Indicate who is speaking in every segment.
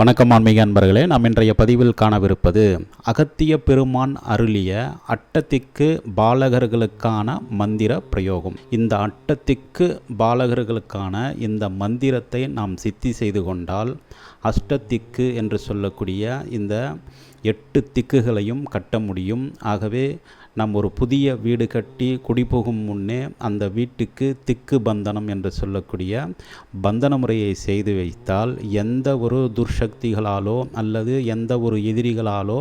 Speaker 1: வணக்கம் ஆன்மீக அன்பர்களே நாம் இன்றைய பதிவில் காணவிருப்பது அகத்திய பெருமான் அருளிய அட்டத்திக்கு பாலகர்களுக்கான மந்திர பிரயோகம். இந்த அட்டத்திக்கு பாலகர்களுக்கான இந்த மந்திரத்தை நாம் சித்தி செய்து கொண்டால் அஷ்டத்திக்கு என்று சொல்லக்கூடிய இந்த எட்டு திக்குகளையும் கட்ட முடியும். ஆகவே நாம் ஒரு புதிய வீடு கட்டி குடிபோகும் முன்னே அந்த வீட்டுக்கு திக்கு பந்தனம் என்று சொல்லக்கூடிய பந்தன முறையை செய்து வைத்தால் எந்த ஒரு துர்சக்திகளாலோ அல்லது எந்த ஒரு எதிரிகளாலோ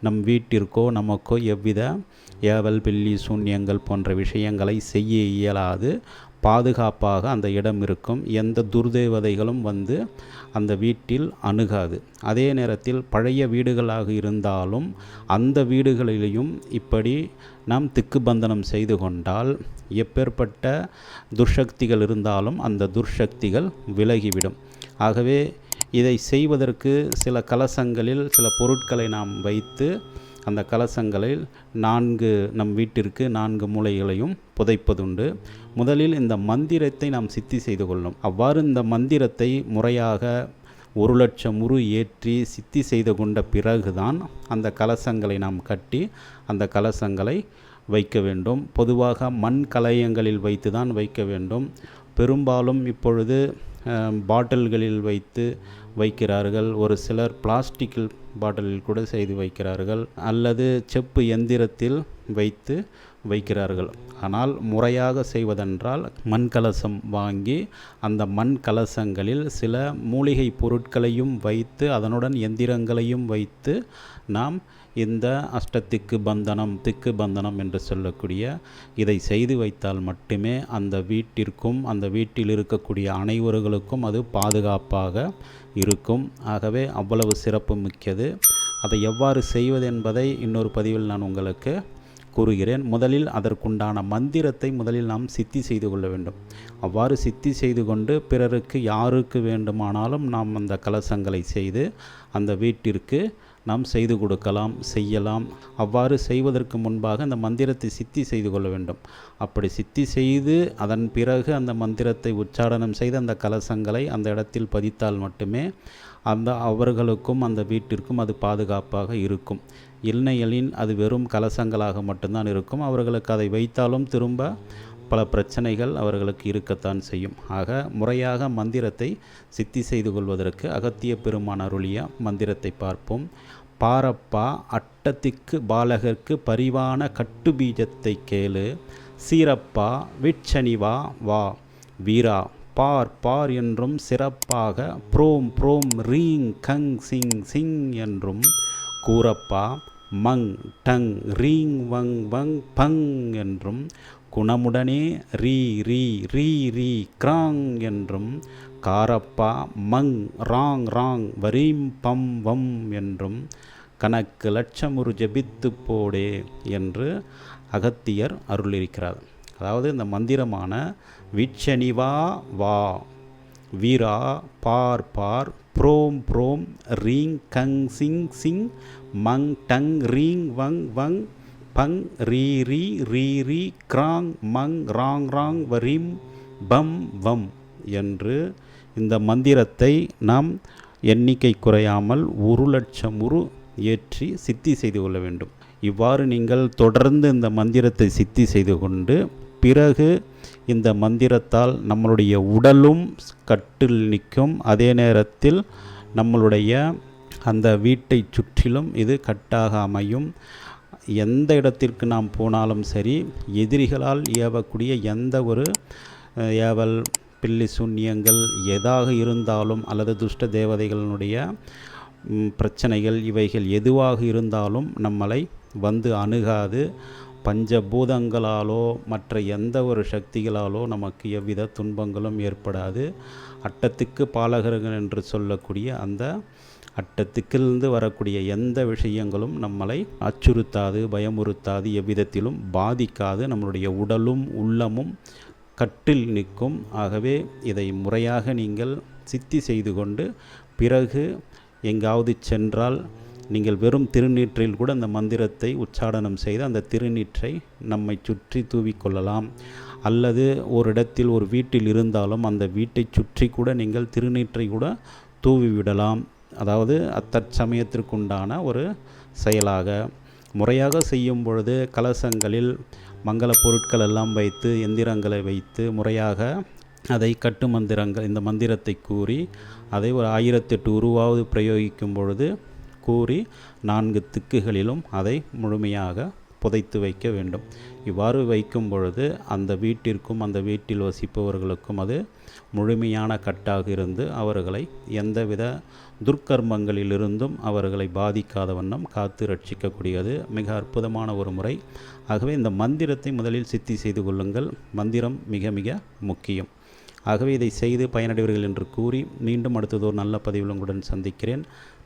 Speaker 1: நம் வீட்டிற்கோ நமக்கோ எவ்வித ஏவல் பில்லி சூன்யங்கள் போன்ற விஷயங்களை செய்ய இயலாது. பாதுகாப்பாக அந்த இடம் இருக்கும். எந்த துர்தேவதைகளும் வந்து அந்த வீட்டில் அணுகாது. அதே நேரத்தில் பழைய வீடுகளாக இருந்தாலும் அந்த வீடுகளிலேயும் இப்படி நாம் திக்குபந்தனம் செய்து கொண்டால் எப்பேற்பட்ட துர்சக்திகள் இருந்தாலும் அந்த துர்சக்திகள் விலகிவிடும். ஆகவே இதை செய்வதற்கு சில கலசங்களில் சில பொருட்களை நாம் வைத்து அந்த கலசங்களில் நான்கு நம் வீட்டிற்கு நான்கு மூலைகளையும் புதைப்பதுண்டு. முதலில் இந்த மந்திரத்தை நாம் சித்தி செய்து கொள்ளும். அவ்வாறு இந்த மந்திரத்தை முறையாக ஒரு லட்சம் உரு ஏற்றி சித்தி செய்து கொண்ட பிறகுதான் அந்த கலசங்களை நாம் கட்டி அந்த கலசங்களை வைக்க வேண்டும். பொதுவாக மண் கலையங்களில் வைத்து தான் வைக்க வேண்டும். பெரும்பாலும் இப்பொழுது பாட்டில்களில் வைத்து வைக்கிறார்கள். ஒரு சிலர் பிளாஸ்டிக்கில் பாட்டிலில் கூட செய்து வைக்கிறார்கள். அல்லது செப்பு எந்திரத்தில் வைத்து வைக்கிறார்கள். ஆனால் முறையாக செய்வதென்றால் மண் கலசம் வாங்கி அந்த மண் கலசங்களில் சில மூலிகை பொருட்களையும் வைத்து அதனுடன் எந்திரங்களையும் வைத்து நாம் இந்த அஷ்டத்திக்கு பந்தனம் திக்கு பந்தனம் என்று சொல்லக்கூடிய இதை செய்து வைத்தால் மட்டுமே அந்த வீட்டிற்கும் அந்த வீட்டில் இருக்கக்கூடிய அனைவர்களுக்கும் அது பாதுகாப்பாக இருக்கும். ஆகவே அவ்வளவு சிறப்பு மிக்கது. அதை எவ்வாறு செய்வது என்பதை இன்னொரு பதிவில் நான் உங்களுக்கு கூறுகிறேன். முதலில் அதற்குண்டான மந்திரத்தை முதலில் நாம் சித்தி செய்து கொள்ள வேண்டும். அவ்வாறு சித்தி செய்து கொண்டு பிறருக்கு யாருக்கு வேண்டுமானாலும் நாம் அந்த கலசங்களை செய்து அந்த வீட்டிற்கு நாம் செய்து கொடுக்கலாம் செய்யலாம். அவ்வாறு செய்வதற்கு முன்பாக அந்த மந்திரத்தை சித்தி செய்து கொள்ள வேண்டும். அப்படி சித்தி செய்து அதன் பிறகு அந்த மந்திரத்தை உச்சாரணம் செய்து அந்த கலசங்களை அந்த இடத்தில் பதித்தால் மட்டுமே அந்த அவர்களுக்கும் அந்த வீட்டிற்கும் அது பாதுகாப்பாக இருக்கும். இல்லையெனில் அது வெறும் கலசங்களாக மட்டும்தான் இருக்கும். அவர்களுக்கு அதை வைத்தாலும் திரும்ப பல பிரச்சனைகள் அவர்களுக்கு இருக்கத்தான் செய்யும். ஆக முறையாக மந்திரத்தை சித்தி செய்து கொள்வதற்கு அகத்திய பெருமான் அருளிய மந்திரத்தை பார்ப்போம். பாரப்பா அட்டத்திக்கு பாலகர்க்கு பரிவான கட்டு பீஜத்தை கேளு. சீரப்பா விட்சணிவா வா வீரா பார் பார் என்றும் சிறப்பாக ப்ரோம் ப்ரோம் ரீங் கங் சிங் சிங் என்றும். கூறப்பா மங் டங் ரீங் வங் வங் பங் என்றும். குணமுடனே ரீ ரீ ரீ ரீ கிராங் என்றும் காரப்பா மங் ராங் ராங் வரீம் பம் வம் என்றும் கணக்கு லட்சமுரு ஜபித்து போடே என்று அகத்தியர் அருளிருக்கிறார் அதாவது இந்த மந்திரமான விச்சனிவா வா வீரா பார் பார் ப்ரோம் ப்ரோம் ரீங் கங் சிங் சிங் மங் டங் ரீங் வங் வங் பங் ரீ ரீ ரீ ரீ கிராங் மங் ராங் ராங் வரீம் பம் வம் என்று இந்த மந்திரத்தை நாம் எண்ணிக்கை குறையாமல் ஒரு லட்சம் உரு ஏற்றி சித்தி செய்து கொள்ள வேண்டும். இவ்வாறு நீங்கள் தொடர்ந்து இந்த மந்திரத்தை சித்தி செய்து கொண்டு பிறகு இந்த மந்திரத்தால் நம்மளுடைய உடலும் கட்டில் நிற்கும். அதே நேரத்தில் நம்மளுடைய அந்த வீட்டை சுற்றிலும் இது கட்டாக அமையும். எந்த இடத்திற்கு நாம் போனாலும் சரி எதிரிகளால் ஏவக்கூடிய எந்த ஒரு ஏவல் பில்லி சூன்யங்கள் எதாக இருந்தாலும் அல்லது துஷ்ட தேவதைகளினுடைய பிரச்சனைகள் இவைகள் எதுவாக இருந்தாலும் நம்மளை வந்து அணுகாது. பஞ்சபூதங்களாலோ மற்ற எந்த ஒரு சக்திகளாலோ நமக்கு எவ்வித துன்பங்களும் ஏற்படாது. அட்டத்துக்கு பாலகர்கள் என்று சொல்லக்கூடிய அந்த அட்டத்துக்கிலிருந்து வரக்கூடிய எந்த விஷயங்களும் நம்மளை அச்சுறுத்தாது பயமுறுத்தாது எவ்விதத்திலும் பாதிக்காது. நம்மளுடைய உடலும் உள்ளமும் கட்டில் நிற்கும். ஆகவே இதை முறையாக நீங்கள் சித்தி செய்து கொண்டு பிறகு எங்காவது சென்றால் நீங்கள் வெறும் திருநீற்றில் கூட அந்த மந்திரத்தை உச்சாடனம் செய்து அந்த திருநீற்றை நம்மை சுற்றி தூவிக்கொள்ளலாம் அல்லது ஒரு இடத்தில் ஒரு வீட்டில் இருந்தாலும் அந்த வீட்டை சுற்றி கூட நீங்கள் திருநீற்றை கூட தூவி விடலாம். அதாவது அத்தற்சமயத்திற்குண்டான ஒரு செயலாக. முறையாக செய்யும் பொழுது கலசங்களில் மங்கள பொருட்கள் எல்லாம் வைத்து எந்திரங்களை வைத்து முறையாக அதை கட்டு மந்திரங்கள் இந்த மந்திரத்தை கூறி அதை ஒரு ஆயிரத்தெட்டு உருவாவது பிரயோகிக்கும் பொழுது கூறி நான்கு திக்குகளிலும் அதை முழுமையாக புதைத்து வைக்க வேண்டும். இவ்வாறு வைக்கும் பொழுது அந்த வீட்டிற்கும் அந்த வீட்டில் வசிப்பவர்களுக்கும் அது முழுமையான கட்டாக இருந்து அவர்களை எந்தவித துர்க்கர்மங்களிலிருந்தும் அவர்களை பாதிக்காத வண்ணம் காத்து ரட்சிக்கக்கூடியது. மிக அற்புதமான ஒரு முறை. ஆகவே இந்த மந்திரத்தை முதலில் சித்தி செய்து கொள்ளுங்கள். மந்திரம் மிக மிக முக்கியம். ஆகவே இதை செய்து பயனடைவீர்கள் என்று கூறி மீண்டும் அடுத்ததோர் நல்ல பதிவில் உங்களுடன் சந்திக்கிறேன்.